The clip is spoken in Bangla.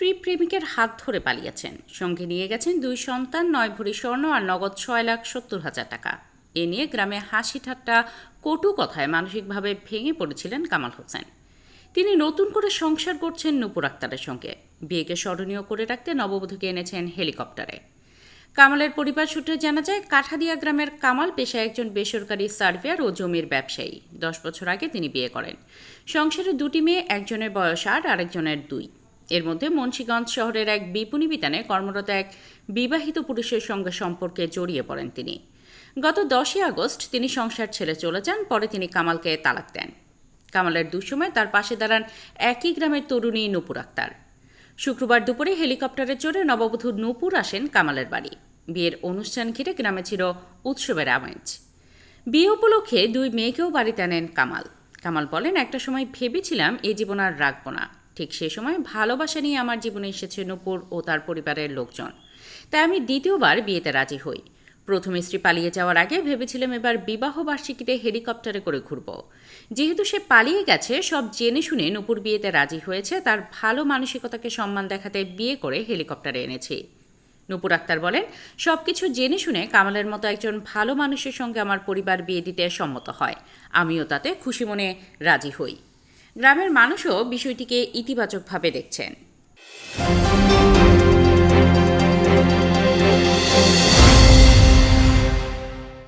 স্ত্রী প্রেমিকের হাত ধরে পালিয়েছেন। সঙ্গে নিয়ে গেছেন দুই সন্তান, নয় ভরি স্বর্ণ আর নগদ ছয় লাখ সত্তর হাজার টাকা। এ নিয়ে গ্রামে হাসি ঠাট্টা, কটু কথায় মানসিকভাবে ভেঙে পড়েছিলেন কামাল হোসেন। তিনি নতুন করে সংসার করছেন নূপুর আক্তারের সঙ্গে। বিয়েকে স্মরণীয় করে রাখতে নববধূকে এনেছেন হেলিকপ্টারে। কামালের পরিবার সূত্রে জানা যায়, কাঠাদিয়া গ্রামের কামাল পেশায় একজন বেসরকারি সার্ভেয়ার ও জমির ব্যবসায়ী। দশ বছর আগে তিনি বিয়ে করেন। সংসারে দুটি মেয়ে, একজনের বয়স আট, আরেকজনের দুই। এর মধ্যে মুন্সীগঞ্জ শহরের এক বিপণী বিতানে কর্মরত এক বিবাহিত পুরুষের সঙ্গে সম্পর্কে জড়িয়ে পড়েন তিনি। গত দশই আগস্ট তিনি সংসার ছেড়ে চলে যান, পরে তিনি কামালকে তালাক দেন। কামালের দুঃসময় তার পাশে দাঁড়ান একই গ্রামের তরুণী নূপুর আক্তার। শুক্রবার দুপুরে হেলিকপ্টারে চড়ে নববধূ নূপুর আসেন কামালের বাড়ি। বিয়ের অনুষ্ঠান ঘিরে গ্রামে ছিল উৎসবের আমেজ। বিয়ে উপলক্ষে দুই মেয়েকেও বাড়িতে আনেন কামাল। কামাল বলেন, একটা সময় ভেবেছিলাম এই জীবন আর রাখব না। ঠিক সে সময় ভালোবাসা নিয়ে আমার জীবনে এসেছে নূপুর ও তার পরিবারের লোকজন। তাই আমি দ্বিতীয়বার বিয়েতে রাজি হই। প্রথম স্ত্রী পালিয়ে যাওয়ার আগে ভেবেছিলাম এবার বিবাহ বার্ষিকীতে হেলিকপ্টারে করে ঘুরব। যেহেতু সে পালিয়ে গেছে, সব জেনে শুনে নূপুর বিয়েতে রাজি হয়েছে, তার ভালো মানসিকতাকে সম্মান দেখাতে বিয়ে করে হেলিকপ্টারে এনেছি। নূপুর আক্তার বলেন সব কিছু জেনে শুনে কামালের মতো একজন ভালো মানুষের সঙ্গে আমার পরিবার বিয়ে দিতে সম্মত হয়। আমিও তাতে খুশি মনে রাজি হই। গ্রামের মানুষও বিষয়টিকে ইতিবাচকভাবে দেখছেন।